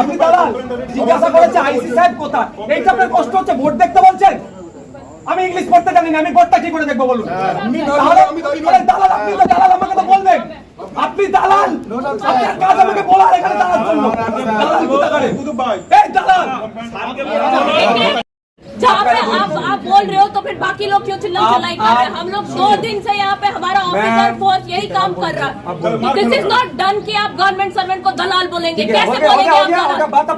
আপনি দালাল। জিজ্ঞাসা করেছে আইসি সাহেব কোথায়? এইটা আপনার কষ্ট হচ্ছে ভোট দেখতে বলছেন? আমি ইংলিশ পড়তে জানি না আমি ভোটটা কি করে দেখব বলুন? তাহলে আরে দালাল আপনি তো দালাল আমাকে তো বলবেন। আপনি দালাল। আপনার কাজ আমাকে বলার এখানে দালাল জন্য। দালাল কোথাকারে? এই দালাল! जहाँ पे आप आप बोल रहे हो तो फिर बाकी लोग क्यों चिल्ला चिल्लाई कर रहे हैं हम लोग दो दिन से यहाँ पे हमारा ऑफिसर फोर्स यही काम कर रहा है। दिस इज़ नॉट डन कि आप गवर्नमेंट सर्वेंट को दलाल बोलेंगे। कैसे बोलेंगे आप दलाल?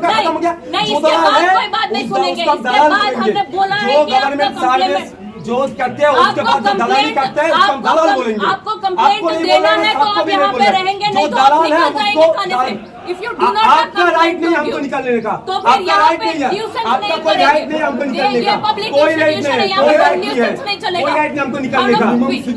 नहीं, खत्म गया। नहीं जो इसके बाद कोई बात नहीं सुनेंगे। इसके बाद हमने बोला है कि आपका गवर्नमेंट जो करते हैं उसके बाद दलाली करते हैं उसको दलाल बोलेंगे। आपको कंप्लेंट देना है तो आप यहाँ पे रहेंगे नहीं तो आप निकल जाएँगे खाने से। इफ़ यू डू नॉट आपका राइट नहीं हमको निकालने का। तो आपका राइट नहीं है। आपका कोई राइट नहीं हमको निकालने का। कोई राइट नहीं है, कोई राइट नहीं है। कोई राइट नहीं हमको निकालने का।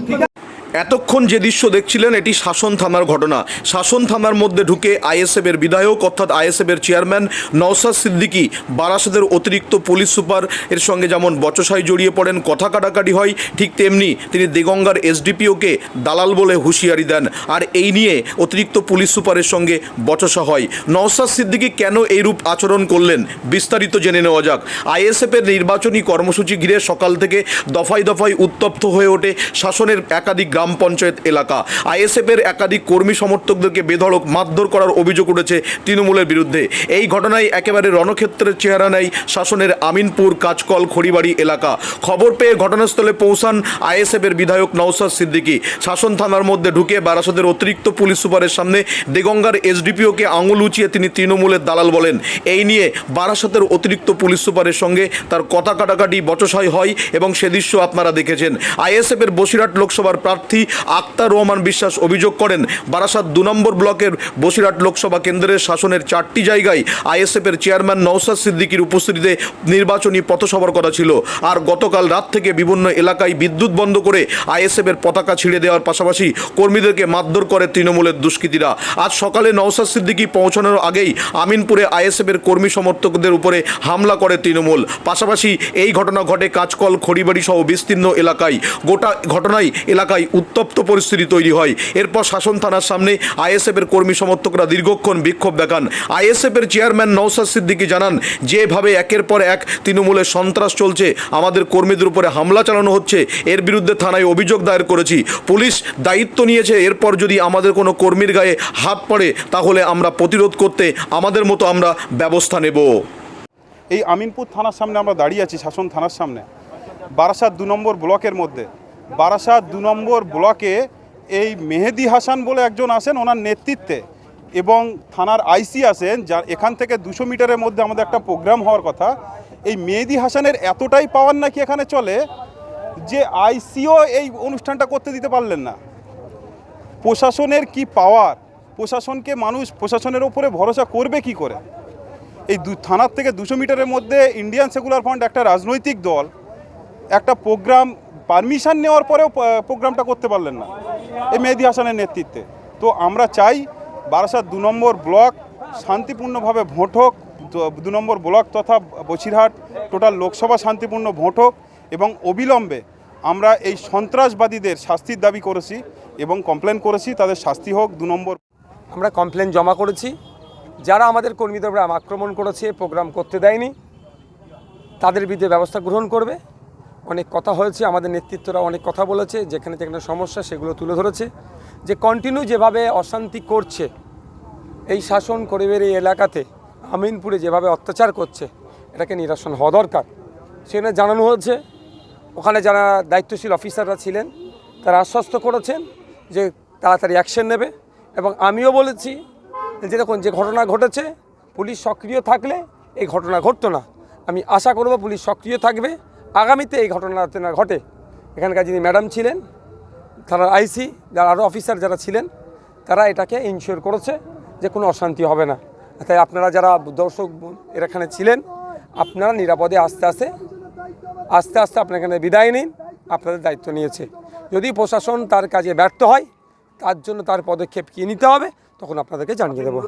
ठीक है? এতক্ষণ যে দৃশ্য দেখছিলেন, এটি শাসন থানার ঘটনা। শাসন থানার মধ্যে ঢুকে আইএসএফ এর বিধায়ক অর্থাৎ আইএসএফ এর চেয়ারম্যান নওসাদ সিদ্দিকী বারাসাতের অতিরিক্ত পুলিশ সুপার এর সঙ্গে যেমন বচসায় জড়িয়ে পড়েন, কথা কাটাকাটি হয়, ঠিক তেমনি তিনি দেগঙ্গার এসডিপিওকে দালাল বলে হুঁশিয়ারি দেন। আর এই নিয়ে অতিরিক্ত পুলিশ সুপারের সঙ্গে বচসা হয়। নওসাদ সিদ্দিকি কেন এইরূপ আচরণ করলেন, বিস্তারিত জেনে নেওয়া যাক। আইএসএফ এর নির্বাচনী কর্মসূচি ঘিরে সকাল থেকে দফায় দফায় উত্তপ্ত হয়ে ওঠে শাসনের একাধিক গ্রাম পঞ্চায়েত এলাকা। আইএসএফ এর একাধিক কর্মী সমর্থকদেরকে বেধড়ক মারধর করার অভিযোগ উঠেছে তৃণমূলের বিরুদ্ধে। এই ঘটনায় একেবারে রণক্ষেত্রের চেহারা নেয় শাসনের আমিনপুর কাজকল খড়িবাড়ি এলাকা। খবর পেয়ে ঘটনাস্থলে পৌঁছান আইএসএফ এর বিধায়ক নওসাদ সিদ্দিকী। শাসন থানার মধ্যে ঢুকে বারাসতের অতিরিক্ত পুলিশ সুপারের সামনে দেগঙ্গার এসডিপিওকে আঙুল উঁচিয়ে তিনি তৃণমূলের দালাল বলেন। এই নিয়ে বারাসতের অতিরিক্ত পুলিশ সুপারের সঙ্গে তার কথা কাটাকাটি বচসায় হয় এবং সে দৃশ্য আপনারা দেখেছেন। আইএসএফ এর বসিরহাট লোকসভার প্রার্থী আক্তার রহমান বিশ্বাস অভিযোগ করেন, বারাসাত দু নম্বর ব্লকের বসিরহাট লোকসভা কেন্দ্রের শাসনের চারটি জায়গায় আইএসএফ এর চেয়ারম্যান নওসাদ সিদ্দিকীর উপস্থিতিতে নির্বাচনী পথসভার কথা ছিল। আর গতকাল রাত থেকে বিভিন্ন এলাকায় বিদ্যুৎ বন্ধ করে আইএসএফ এর পতাকা ছিঁড়ে দেওয়ার পাশাপাশি কর্মীদেরকে মারধর করে তৃণমূলের দুষ্কৃতীরা। আজ সকালে নওসাদ সিদ্দিকী পৌঁছানোর আগেই আমিনপুরে আইএসএফ এর কর্মী সমর্থকদের উপরে হামলা করে তৃণমূল। পাশাপাশি এই ঘটনা ঘটে কাজকল খড়িবাড়ি সহ বিস্তীর্ণ এলাকায়। গোটা ঘটনায় এলাকায় উত্তপ্ত পরিস্থিতি তৈরি হয়। এরপর শাসন থানার সামনে আইএসএফ এর কর্মী সমর্থকরা দীর্ঘক্ষণ বিক্ষোভ দেখান। আইএসএফ এর চেয়ারম্যান নওসাদ সিদ্দিকী জানান, যেভাবে একের পর এক তৃণমূলের সন্ত্রাস চলছে, আমাদের কর্মীদের উপরে হামলা চালানো হচ্ছে, এর বিরুদ্ধে থানায় অভিযোগ দায়ের করেছি। পুলিশ দায়িত্ব নিয়েছে, এরপর যদি আমাদের কোনো কর্মীর গায়ে হাত পড়ে, তাহলে আমরা প্রতিরোধ করতে আমাদের মতো আমরা ব্যবস্থা নেব। এই আমিনপুর থানার সামনে আমরা দাঁড়িয়ে আছি, শাসন থানার সামনে। বারাসাত দু নম্বর ব্লকের মধ্যে। বারাসাত দু নম্বর ব্লকে এই মেহেদি হাসান বলে একজন আসেন ওনার নেতৃত্বে এবং থানার আইসি আসেন যা এখান থেকে দুশো মিটারের মধ্যে আমাদের একটা প্রোগ্রাম হওয়ার কথা। এই মেহেদি হাসানের এতটাই পাওয়ার নাকি এখানে চলে যে আইসিও এই অনুষ্ঠানটা করতে দিতে পারলেন না। প্রশাসনের কি পাওয়ার? প্রশাসনকে মানুষ প্রশাসনের ওপরে ভরসা করবে কি করে? এই দু থানার থেকে দুশো মিটারের মধ্যে ইন্ডিয়ান সেকুলার ফ্রন্ট একটা রাজনৈতিক দল একটা প্রোগ্রাম পারমিশন নেওয়ার পরেও প্রোগ্রামটা করতে পারলেন না এই মেহেদি হাসানের নেতৃত্বে। তো আমরা চাই বারাসাত দু নম্বর ব্লক শান্তিপূর্ণভাবে ভোট হোক দু- নম্বর ব্লক তথা বসিরহাট টোটাল লোকসভা শান্তিপূর্ণ ভোট হোক এবং অবিলম্বে আমরা এই সন্ত্রাসবাদীদের শাস্তির দাবি করেছি এবং কমপ্লেন করেছি, তাদের শাস্তি হোক দু নম্বর। আমরা কমপ্লেন জমা করেছি। যারা আমাদের কর্মীদের আক্রমণ করেছে প্রোগ্রাম করতে দেয়নি, তাদের বিরুদ্ধে ব্যবস্থা গ্রহণ করবে। অনেক কথা হয়েছে, আমাদের নেতৃত্বরা অনেক কথা বলেছে, যেখানে যেখানে সমস্যা সেগুলো তুলে ধরেছে। যে কন্টিনিউ যেভাবে অশান্তি করছে, এই শাসন করিবের এই এলাকাতে, আমিনপুরে যেভাবে অত্যাচার করছে, এটাকে নিরসন হওয়া দরকার। সেখানে জানানো হয়েছে, ওখানে যারা দায়িত্বশীল অফিসাররা ছিলেন, তারা আশ্বস্ত করেছেন যে তাড়াতাড়ি অ্যাকশন নেবে এবং আমিও বলেছি যে দেখুন, যে ঘটনা ঘটেছে, পুলিশ সক্রিয় থাকলে এই ঘটনা ঘটতো না। আমি আশা করব পুলিশ সক্রিয় থাকবে। আগামীতে এই ঘটনা না ঘটে। এখানকার যিনি ম্যাডাম ছিলেন, তারা আইসি, যারা আরও অফিসার যারা ছিলেন, তারা এটাকে ইনশিওর করেছে যে কোনো অশান্তি হবে না। তাই আপনারা যারা দর্শক এখানে ছিলেন, আপনারা নিরাপদে আস্তে আস্তে আস্তে আস্তে আপনার এখানে বিদায় নিন, আপনাদের দায়িত্ব নিয়েছে। যদি প্রশাসন তার কাজে ব্যর্থ হয়, তার জন্য তার পদক্ষেপ কী নিতে হবে? তখন আপনাদেরকে জানিয়ে দেবো।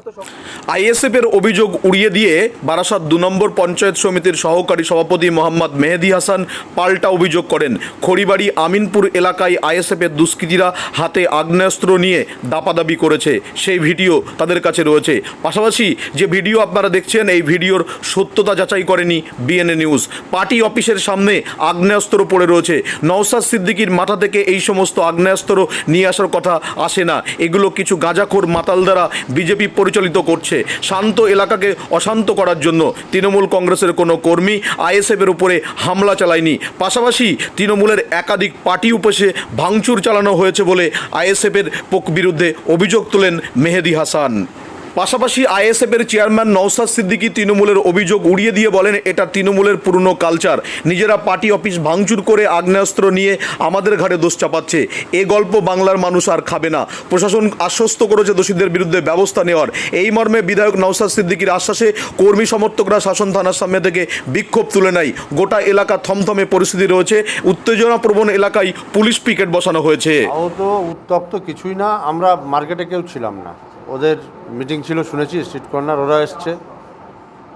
আইএসএফ এর অভিযোগ উড়িয়ে দিয়ে বারাসাত দু নম্বর পঞ্চায়েত সমিতির সহকারী সভাপতি মোহাম্মদ মেহেদি হাসান পাল্টা অভিযোগ করেন। খড়িবাড়ি আমিনপুর এলাকায় আইএসএফ এর দুষ্কৃতীরা হাতে আগ্নেয়াস্ত্র নিয়ে দাপাদাপি করেছে। সেই ভিডিও তাদের কাছে রয়েছে। পাশাপাশি যে ভিডিও আপনারা দেখছেন, এই ভিডিওর সত্যতা যাচাই করেনি বিএনএ নিউজ। পার্টি অফিসের সামনে আগ্নেয়াস্ত্র পড়ে রয়েছে। নওসাদ সিদ্দিকির মাথা থেকে এই সমস্ত আগ্নেয়াস্ত্র নিয়ে আসার কথা আসে না। এগুলো কিছু গাঁজাখোর মাতাল দ্বারা বিজেপি পরিচালিত করছে। শান্ত এলাকাকে অশান্ত করার জন্য তৃণমূল কংগ্রেসের কোনো কর্মী আইএসএফের উপরে হামলা চালায়নি। পাশাপাশি তৃণমূলের একাধিক পার্টি উপসে ভাঙচুর চালানো হয়েছে বলে আইএসএফের বিরুদ্ধে অভিযোগ তোলেন মেহেদি হাসান। পাশাপাশি আইএসএফের চেয়ারম্যান নওসাদ সিদ্দিকী তৃণমূলের অভিযোগ উড়িয়ে দিয়ে বলেন, এটা তৃণমূলের পুরনো কালচার। নিজেরা পার্টি অফিস ভাঙচুর করে আগ্নেয়াস্ত্র নিয়ে আমাদের ঘাড়ে দোষ চাপাচ্ছে। এ গল্প বাংলার মানুষ আর খাবে না। প্রশাসন আশ্বস্ত করেছে দোষীদের বিরুদ্ধে ব্যবস্থা নেওয়ার। এই মর্মে বিধায়ক নওসাদ সিদ্দিকীর আশ্বাসে কর্মী সমর্থকরা শাসন থানার সামনে থেকে বিক্ষোভ তুলে নেয়। গোটা এলাকা থমথমে পরিস্থিতি রয়েছে। উত্তেজনাপ্রবণ এলাকায় পুলিশ পিকেট বসানো হয়েছে। উত্তপ্ত কিছুই না। আমরা মার্কেটে কেউ ছিলাম না। ওদের মিটিং ছিল শুনেছি স্ট্রিট কর্নার ওরা এসছে।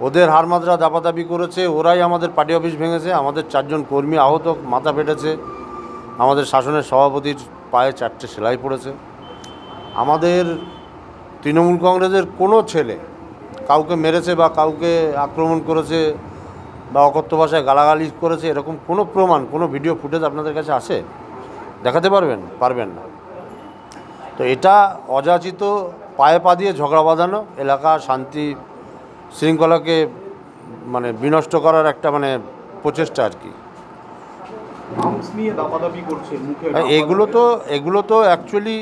ওদের হারমাদরা দাপাদাপি করেছে, ওরাই আমাদের পার্টি অফিস ভেঙেছে, আমাদের চারজন কর্মী আহত, মাথা ফেটেছে। আমাদের শাসনের সভাপতির পায়ে চারটে সেলাই পড়েছে। আমাদের তৃণমূল কংগ্রেসের কোনো ছেলে কাউকে মেরেছে বা কাউকে আক্রমণ করেছে বা অকথ্য ভাষায় গালাগালি করেছে, এরকম কোনো প্রমাণ, কোনো ভিডিও ফুটেজ আপনাদের কাছে আছে? দেখাতে পারবেন? পারবেন না। তো এটা অযাচিত পায়ে পা দিয়ে ঝগড়া বাঁধানো এলাকা শান্তি শৃঙ্খলাকে মানে বিনষ্ট করার একটা মানে প্রচেষ্টা আর কি। হ্যাঁ, এগুলো তো এগুলো তো অ্যাকচুয়ালি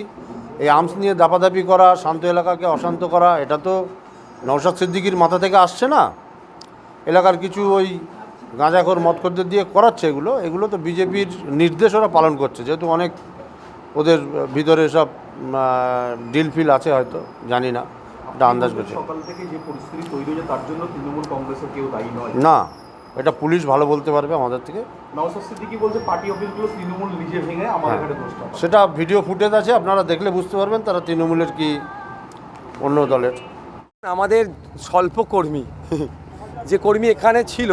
এই আর্মস নিয়ে দাপাদাপি করা শান্ত এলাকাকে অশান্ত করা এটা তো নৌসাদ সিদ্দিকির মাথা থেকে আসছে না? এলাকার কিছু ওই গাঁজাখোর মদখোরদের দিয়ে করাচ্ছে এগুলো এগুলো তো বিজেপির নির্দেশ ওরা পালন করছে যেহেতু অনেক ওদের ভিতরে সব ডিল ফিল আছে হয়তো জানি না এটা আন্দাজ করছে। সকাল থেকে যে পরিস্থিতি তৈরি হয়েছে তার জন্য তৃণমূল কংগ্রেসের কেউ দায়ী নয়? না এটা পুলিশ ভালো বলতে পারবে আমাদের থেকে। বলছে পার্টি অফিসগুলো তৃণমূল নিজে ভেঙে আমাদের সেটা ভিডিও ফুটেজ আছে আপনারা দেখলে বুঝতে পারবেন তারা তৃণমূলের কি অন্য দলের। আমাদের স্বল্প কর্মী যে কর্মী এখানে ছিল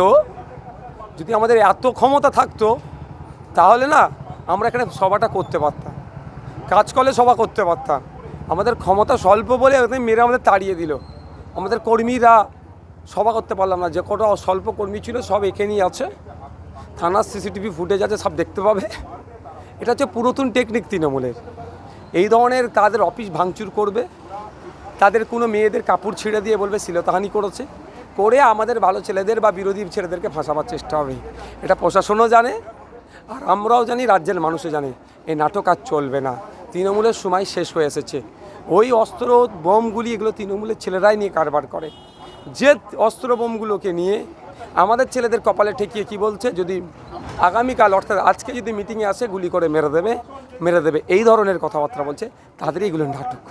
যদি আমাদের এত ক্ষমতা থাকতো তাহলে না আমরা এখানে সভাটা করতে পারতাম। কাজ করলে সভা করতে পারতাম। আমাদের ক্ষমতা স্বল্প বলে মেরে আমাদের তাড়িয়ে দিল। আমাদের কর্মীরা সভা করতে পারলাম না। যে কটা স্বল্প কর্মী ছিল সব এখানেই আছে। থানার সিসিটিভি ফুটেজ আছে, সব দেখতে পাবে। এটা হচ্ছে পুরাতন টেকনিক তৃণমূলের। এই ধরনের তাদের অফিস ভাঙচুর করবে। তাদের কোনো মেয়েদের কাপড় ছিঁড়ে দিয়ে বলবে, শ্লীলতাহানি করেছে। করে আমাদের ভালো ছেলেদের বা বিরোধী ছেলেদেরকে ফাঁসাবার চেষ্টা হবে। এটা প্রশাসনও জানে, আর আমরাও জানি, রাজ্যের মানুষও জানে, এই নাটক আর চলবে না। তৃণমূলের সময় শেষ হয়ে এসেছে। ওই অস্ত্র বোমগুলি এগুলো তৃণমূলের ছেলেরাই নিয়ে কারবার করে। যে অস্ত্র বোমগুলোকে নিয়ে আমাদের ছেলেদের কপালে ঠেকিয়ে কি বলছে? যদি আগামীকাল অর্থাৎ আজকে যদি মিটিংয়ে আসে, গুলি করে মেরে দেবে মেরে দেবে। এই ধরনের কথাবার্তা বলছে। তাদেরই এগুলো নাটক।